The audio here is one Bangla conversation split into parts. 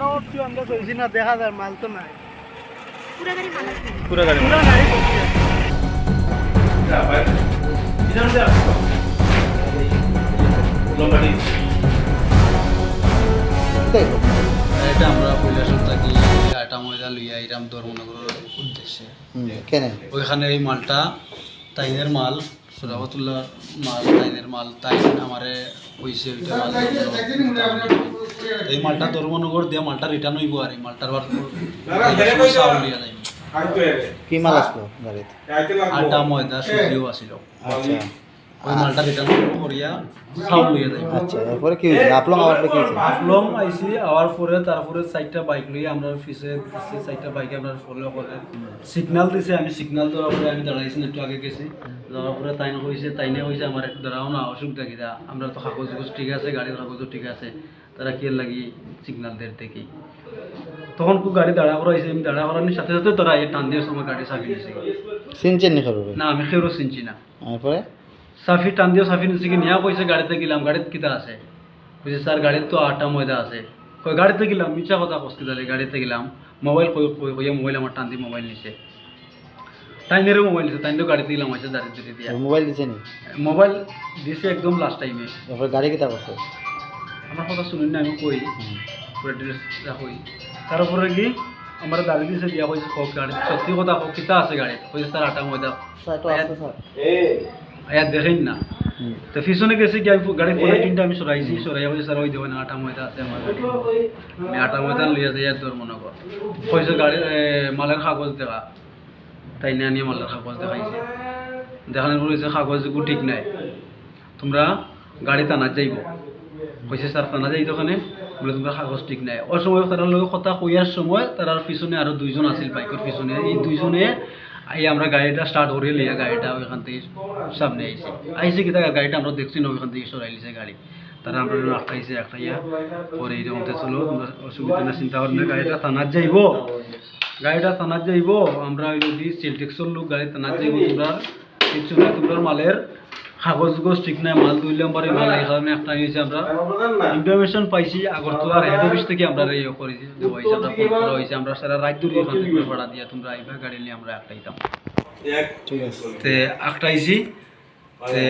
না দেখা যায় মাল তো নাই। পুরা গাড়ি মাল আছে। পুরো গাড়ি পুরো গাড়ি ভর্তি আছে। এটা আমরা কৈলাসত থাকি আটা ময়দা লইয়া এরাম ধর্মনগরের উদ্দেশ্যে। কেন? ওইখানে এই মালটা তাইনের মাল সুরাবতুল্লাহ মাল তাইনের মাল তাই আমারে কইছে ওইটা মাল এই মালটা ধর্মনগর দিয়ে মালটা রিটার্ন হইব আর এই মালটার বার কি মাল আসলো গাড়িতে? আটা ময়দা সুজিও আছিল। আচ্ছা। ওই মালটা রিটার্ন করিয়া আচ্ছা এরপরে কি হয়েছে? আপলং আবার কি হয়েছে? আফলং আইসি আওয়ার পরে তারপরে চারটা বাইক লইয়া আমরা পিছে দিছি চারটা বাইকে আমরা ফলো করে সিগনাল দিছে আমি সিগনাল দেওয়ার পরে আমি দাঁড়াইছি একটু আগে গেছি। যাওয়ার পরে তাইনে কইছে তাইনে কইছে আমার দাঁড়াও না অসুবিধা কি আমরা তো কাগজ ঠিক আছে গাড়ির কাগজও ঠিক আছে তারা কি লাগি সিগনাল দের দেখি। তখন খুব গাড়ি দাঁড়া করাইছে আমি দাঁড়া করানোর সাথে সাথে তোরা এই টান দিয়ে সময় গাড়ি চাবি নিছে চিনছেন নি না আমি খেয়েও চিনছি না। এরপরে? সাফি টান দিয়ে সাফি নিচে কি নিয়া কইছে গাড়িতে গেলাম গাড়িতে কিতা আছে? কইছে স্যার গাড়িতে তো আটা ময়দা আছে। কই গাড়িতে গেলাম মিছা কথা কষ্ট দালে গাড়িতে গেলাম মোবাইল কই কই কইয়া মোবাইল আমার টান দিয়ে মোবাইল নিছে। টাইনেরও মোবাইল নিছে টাইনেরও গাড়িতে গেলাম হয়েছে দাঁড়িয়ে দাঁড়িয়ে দিয়া। মোবাইল দিছে নি? মোবাইল দিছে একদম লাস্ট টাইমে এরপরে গাড়ি কিতা করছে? আমার কথা শুনুন না আমি কই পুরো ড্রেস কই। তারপরে কি আমার দাঁড়িয়ে দিছে দিয়া কইছে কক গাড়ি সত্যি কথা কিতা আছে গাড়ি কইছে স্যার আটা ময়দা। স্যার তো স্যার। আয়া দেখেন না। তো পিছনে গেছে কি আমি গাড়ি পরে তিনটা আমি সরাইছি সরাইয়া বলছি স্যার ওই দেবেন আটা ময়দা আছে আমার আমি আটা ময়দা লিয়ে যাই আর তোর মনে কর। কইছে গাড়ি মালের কাগজ দেখা। তাই না নিয়ে মালের কাগজ দেখাইছে। দেখানোর পর হয়েছে কাগজ ঠিক নাই। তোমরা গাড়ি টানা যাইব। কইছে স্যার টানা যাই ওখানে বলে তোমরা কাগজ ঠিক নাই। ওই সময় তার লগে কথা কইয়ার সময় তার পিছনে আরও দুইজন আছিল বাইকের পিছনে। এই দুইজনে এই আমরা গাড়িটা স্টার্ট করে লিয়া গাড়িটা ওইখান থেকে সামনে আইসি আইসি কি তার গাড়িটা আমরা দেখছি না ওইখান থেকে সরাইলিছে গাড়ি। তারা আমরা আটকাইছে আটকাইয়া পরে এরকম চলো অসুবিধা না, চিন্তা করেন না গাড়িটা থানার যাইব। গাড়িটা থানার যাইব, আমরা ওই যদি সিলটেক্সর লোক গাড়ি থানার যাইব, তোমরা কিছু না, তোমরা মালের কাগজ গুগজ ঠিক নাই মাল তুললাম নম্বর মাল এই কারণে একটা নিয়েছি আমরা। ইনফরমেশন পাইছি আগরতলার হেড অফিস থেকে আমরা ইয়ে করেছি দেওয়া হয়েছে আমরা ফোন করা হয়েছে আমরা সারা রাত ধরে এখান থেকে ভাড়া দিয়ে তোমরা আইবা গাড়ি নিয়ে আমরা একটা দিতাম ঠিক আছে। তে একটাইছি তে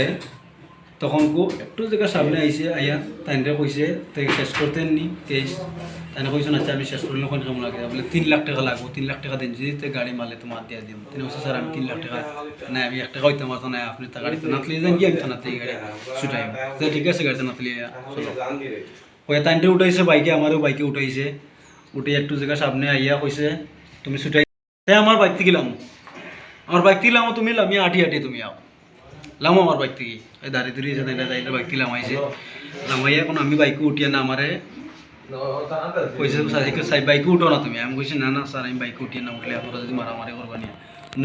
তখন কো একটু জায়গা সামনে আইছে, আইয়া তাইনরে কইছে তে শেষ করতে নি? কেস তাইনে কইছে আচ্ছা আমি শেষ করলে কোন কেমন লাগে। বলে, তিন লাখ টাকা লাগবো, তিন লাখ টাকা দিন যদি গাড়ি মারলে তোমার দিয়া দিম। তিনি কইছে স্যার আমি তিন লাখ টাকা না আমি এক টাকা হইতে মারতো না আপনি তা গাড়িতে না তুলে যান কি আমি থানাতে গাড়ি ছুটাইম তো ঠিক আছে, গাড়িতে না তুলে চলো। ওই তাইনরে উঠাইছে বাইকে আমারও বাইকে উঠাইছে। উঠে একটু জায়গা সামনে আইয়া কইছে তুমি ছুটাই তে আমার বাইক থেকে লাম? আমার বাইক থেকে লামো, তুমি লামি আটি আটি তুমি আও। লামো আমার বাইক থেকে এই দাঁড়ি দাঁড়িয়ে এসে না তাইলে বাইক থেকে লামাইছে। লামাই এখন আমি বাইকে উঠিয়ে না আমারে কইছে সাইকে সাই বাইকে উঠো না তুমি। আমি কইছি, না না, স্যার, আমি বাইকে উঠিয়ে না উঠলে আপনারা যদি মারামারি করবা নিয়ে।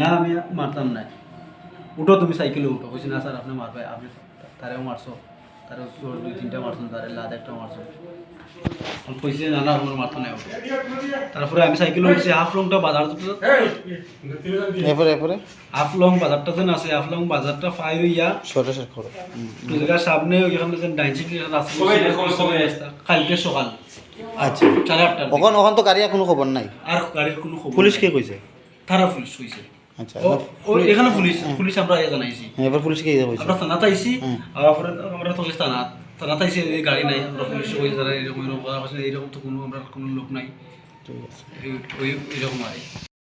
না, আমি মারতাম না। উঠো তুমি, সাইকেলে উঠো। কইছি, না, স্যার, আপনি মারবে, আপনি তারেও মারছো। তারে দুই তিনটা মারছো তারে লাদ একটা মারছো আমি কইছি না না আমার মারতো না তারপরে আমি সাইকেলে উঠছি হাফ লংটা বাজার এরপরে এরপরে? আফলং বাজারটা যেন আছে আফলং বাজারটা ফাই হইয়া সরে শেষ করো টুলগার সামনে ওইখানে যেন ডাইন সাইডে রাস্তা কালকে সকাল। আচ্ছা। সাড়ে আটটার দিকে। ওখান ওখান তো গাড়ি কোনো খবর নাই। আর গাড়ির কোনো খবর পুলিশ নাই। কে কইছে? থানা পুলিশ হইছে আচ্ছা ও এখানে পুলিশ পুলিশ আমরা ইয়ে জানাইছি। হ্যাঁ, এবার পুলিশ কে কইছে আমরা থানাতে আইছি আর আমরা তো থানা থানাতে আইছি গাড়ি নাই আমরা পুলিশ ওই যারা এরকম এরকম কথা তো কোনো আমরা কোনো লোক নাই। ঠিক আছে। ওই এরকম আর